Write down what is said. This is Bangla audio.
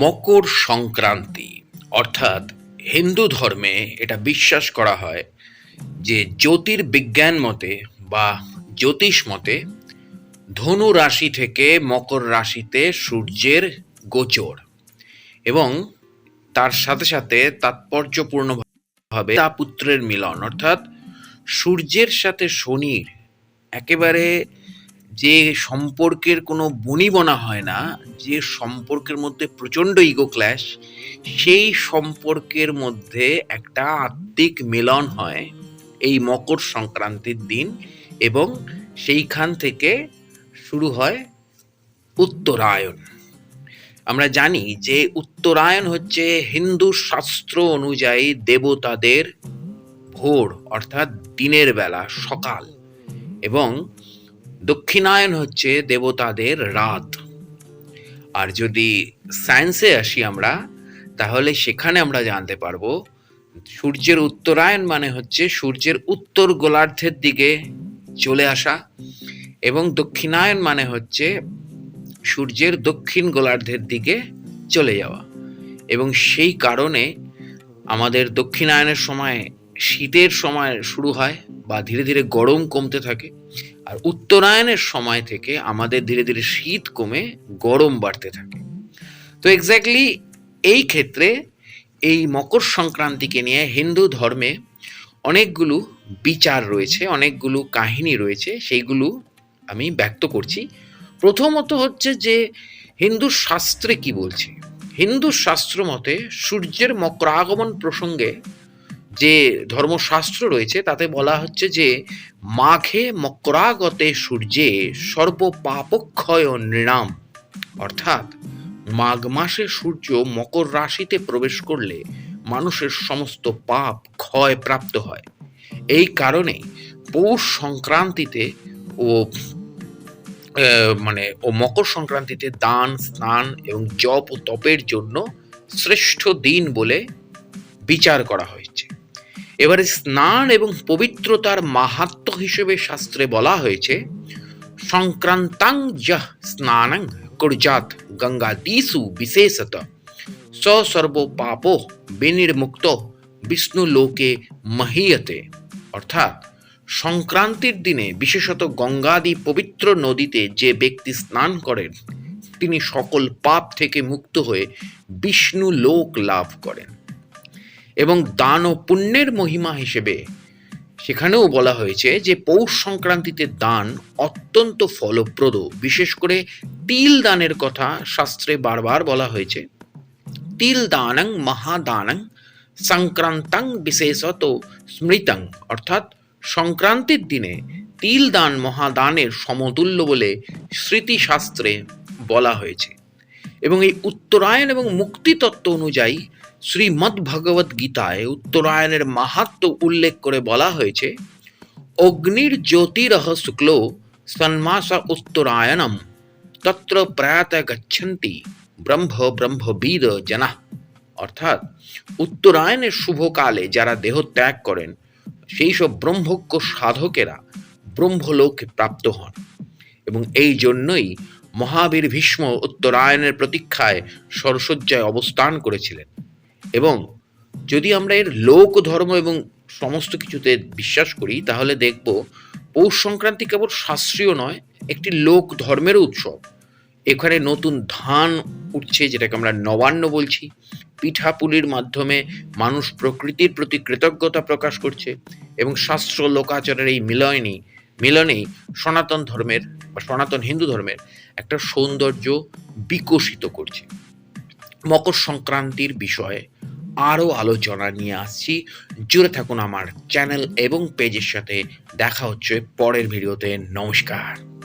মকর সংক্রান্তি। অর্থাৎ হিন্দু ধর্মে এটা বিশ্বাস করা হয় যে জ্যোতির্বিজ্ঞান মতে বা জ্যোতিষ মতে ধনু রাশি থেকে মকর রাশিতে সূর্যের গোচর এবং তার সাথে সাথে তাৎপর্যপূর্ণভাবে তা পুত্রের মিলন। অর্থাৎ সূর্যের সাথে শনির একেবারে যে সম্পর্কের কোনো বনিবনা হয় না, যে সম্পর্কের মধ্যে প্রচণ্ড ইগো ক্ল্যাশ সেই সম্পর্কের মধ্যে একটা আত্মিক মিলন হয় এই মকর সংক্রান্তির দিন এবং সেইখান থেকে শুরু হয় উত্তরায়ণ। আমরা জানি যে উত্তরায়ণ হচ্ছে হিন্দু শাস্ত্র অনুযায়ী দেবতাদের ভোর, অর্থাৎ দিনের বেলা, সকাল এবং দক্ষিণায়ন হচ্ছে দেবতাদের রাত। আর যদি সায়েন্সে আসি আমরা, তাহলে সেখানে আমরা জানতে পারব, সূর্যের উত্তরায়ণ মানে হচ্ছে সূর্যের উত্তর গোলার্ধের দিকে চলে আসা, এবং দক্ষিণায়ন মানে হচ্ছে সূর্যের দক্ষিণ গোলার্ধের দিকে চলে যাওয়া। এবং সেই কারণে আমাদের দক্ষিণায়নের সময় শীতের সময় শুরু হয়, বা ধীরে ধীরে গরম কমতে থাকে। আর উত্তরায়ণের সময় থেকে আমাদের ধীরে ধীরে শীত কমে, গরম বাড়তে থাকে। তো এক্স্যাক্টলি এই ক্ষেত্রে এই মকর সংক্রান্তিকে নিয়ে হিন্দু ধর্মে অনেকগুলো বিচার রয়েছে, অনেকগুলো কাহিনী রয়েছে, সেইগুলো আমি ব্যক্ত করছি। প্রথমত হচ্ছে যে হিন্দু শাস্ত্রে কি বলছে? হিন্দু শাস্ত্র মতে সূর্যের মকরাগমন প্রসঙ্গে যে ধর্মশাস্ত্র রয়েছে, তাতে বলা হচ্ছে যে, মাঘে মকরাগতে সূর্যে সর্বপাপক্ষয় নৃণাম। অর্থাৎ, মাঘ মাসে সূর্য মকর রাশিতে প্রবেশ করলে মানুষের সমস্ত পাপ ক্ষয় প্রাপ্ত হয়। এই কারণে পৌষ সংক্রান্তিতে ও মানে ও মকর সংক্রান্তিতে দান, স্নান এবং জপ ও তপের জন্য শ্রেষ্ঠ দিন বলে বিচার করা হয়েছে। এবারে স্নান এবং পবিত্রতার মাহাত্ম হিসেবে শাস্ত্রে বলা হয়েছে, সংক্রান্তাং যহ স্নানং কুর্জাত গঙ্গাদিসু বিশেষত স সর্ব পাপো বিনির্মুক্ত বিষ্ণু লোকে মহীয়তে। অর্থাৎ সংক্রান্তির দিনে বিশেষত গঙ্গাদি পবিত্র নদীতে যে ব্যক্তি স্নান করেন, তিনি সকল পাপ থেকে মুক্ত হয়ে বিষ্ণু লোক লাভ করেন। এবং দান ও পুণ্যের মহিমা হিসেবে। সেখানেও বলা হয়েছে যে পৌষ সংক্রান্তিতে দান অত্যন্ত ফলপ্রদ। বিশেষ করে তিল দানের কথা শাস্ত্রে বারবার বলা হয়েছে। তিল দানং মহাদানং সংক্রান্তাং বিশেষত স্মৃতং। অর্থাৎ সংক্রান্তির দিনে তিল দান মহাদানের সমতুল্য বলে স্মৃতিশাস্ত্রে বলা হয়েছে। এবং এই উত্তরায়ণ এবং মুক্তিতত্ত্ব অনুযায়ী শ্রীমদ্ ভগবত গীতায় উত্তরায়ণের মাহাত্ম উল্লেখ করে বলা হয়েছে, অগ্নির জ্যোতিরহ শুক্ল সন্মাস উত্তরায়ণম, তত্র প্রয়াত গচ্ছন্তি ব্রহ্ম ব্রহ্মবিদ জনা। অর্থাৎ উত্তরায়ণের শুভকালে যারা দেহ ত্যাগ করেন, সেই সব ব্রহ্মজ্ঞ সাধকেরা ব্রহ্মলোকে প্রাপ্ত হন এবং এই জন্যই মহাবীর ভীষ্ম উত্তরায়ণের প্রতীক্ষায় সরসজ্জায় অবস্থান করেছিলেন। এবং যদি আমরা এর লোক, ধর্ম এবং সমস্ত কিছুতে বিশ্বাস করি, তাহলে দেখব পৌষ সংক্রান্তি কেবল শাস্ত্রীয় নয়, একটি লোক ধর্মের উৎসব। এখানে নতুন ধান উঠছে, যেটাকে আমরা নবান্ন বলছি। পিঠাপুলির মাধ্যমে মানুষ প্রকৃতির প্রতি কৃতজ্ঞতা প্রকাশ করছে এবং শাস্ত্র লোকাচারের এই মিলয়নি মিলনেই সনাতন ধর্মের বা সনাতন হিন্দু ধর্মের একটা সৌন্দর্য বিকশিত করছে। মকর সংক্রান্তির বিষয়ে আরও আলোচনা নিয়ে আসছি। জুড়ে থাকুন আমার চ্যানেল এবং পেজের সাথে। দেখা হচ্ছে পরের ভিডিওতে। নমস্কার।